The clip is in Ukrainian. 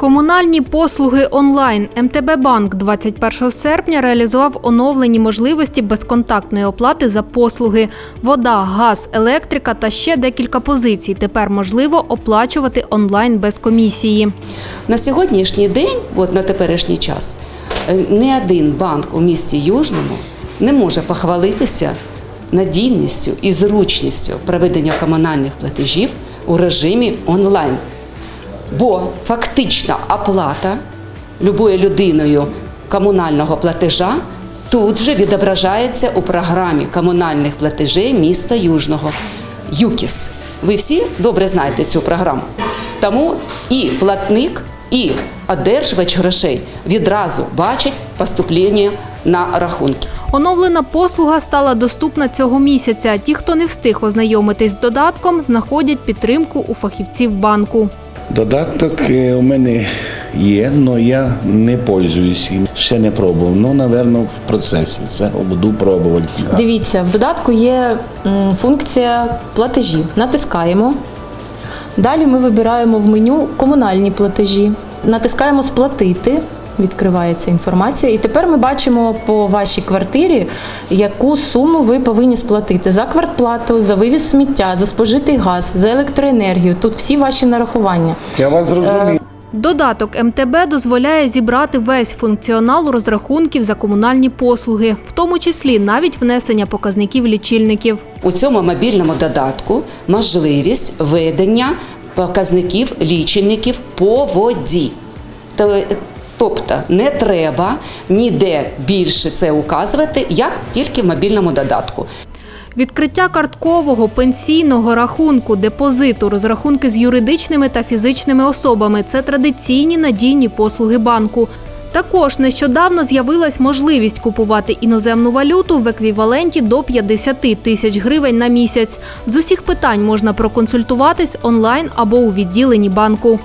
Комунальні послуги онлайн МТБ Банк 21 серпня реалізував оновлені можливості безконтактної оплати за послуги. Вода, газ, електрика та ще декілька позицій. Тепер можливо оплачувати онлайн без комісії. На сьогоднішній день, от на теперішній час, е, ні один банк у місті Южному не може похвалитися надійністю і зручністю проведення комунальних платежів у режимі онлайн. Бо фактична оплата любою людиною комунального платежа тут же відображається у програмі комунальних платежей міста Южного ЮКІС. Ви всі добре знаєте цю програму. Тому і платник, і одержувач грошей відразу бачать поступлення на рахунки. Оновлена послуга стала доступна цього місяця. Ті, хто не встиг ознайомитись з додатком, знаходять підтримку у фахівців банку. Додаток е, у мене є, але я не пользуюсь їм. Ще не пробував. Ну, напевно, в процесі. Це буду пробувати. Дивіться, в додатку є функція платежі. Натискаємо. Далі ми вибираємо в меню комунальні платежі. Натискаємо Сплатити. Відкривається інформація, і тепер ми бачимо по вашій квартирі, яку суму ви повинні сплатити за квартплату, за вивіз сміття, за спожитий газ, за електроенергію. Тут всі ваші нарахування. Я вас зрозумів. Додаток МТБ дозволяє зібрати весь функціонал розрахунків за комунальні послуги, в тому числі навіть внесення показників лічильників. У цьому мобільному додатку можливість ведення показників лічильників по воді. То- Тобто не треба ніде більше це указувати, як тільки в мобільному додатку. Відкриття карткового пенсійного рахунку, депозиту, розрахунки з юридичними та фізичними особами це традиційні надійні послуги банку. Також нещодавно з'явилась можливість купувати іноземну валюту в еквіваленті до 50 тисяч гривень на місяць. З усіх питань можна проконсультуватись онлайн або у відділенні банку.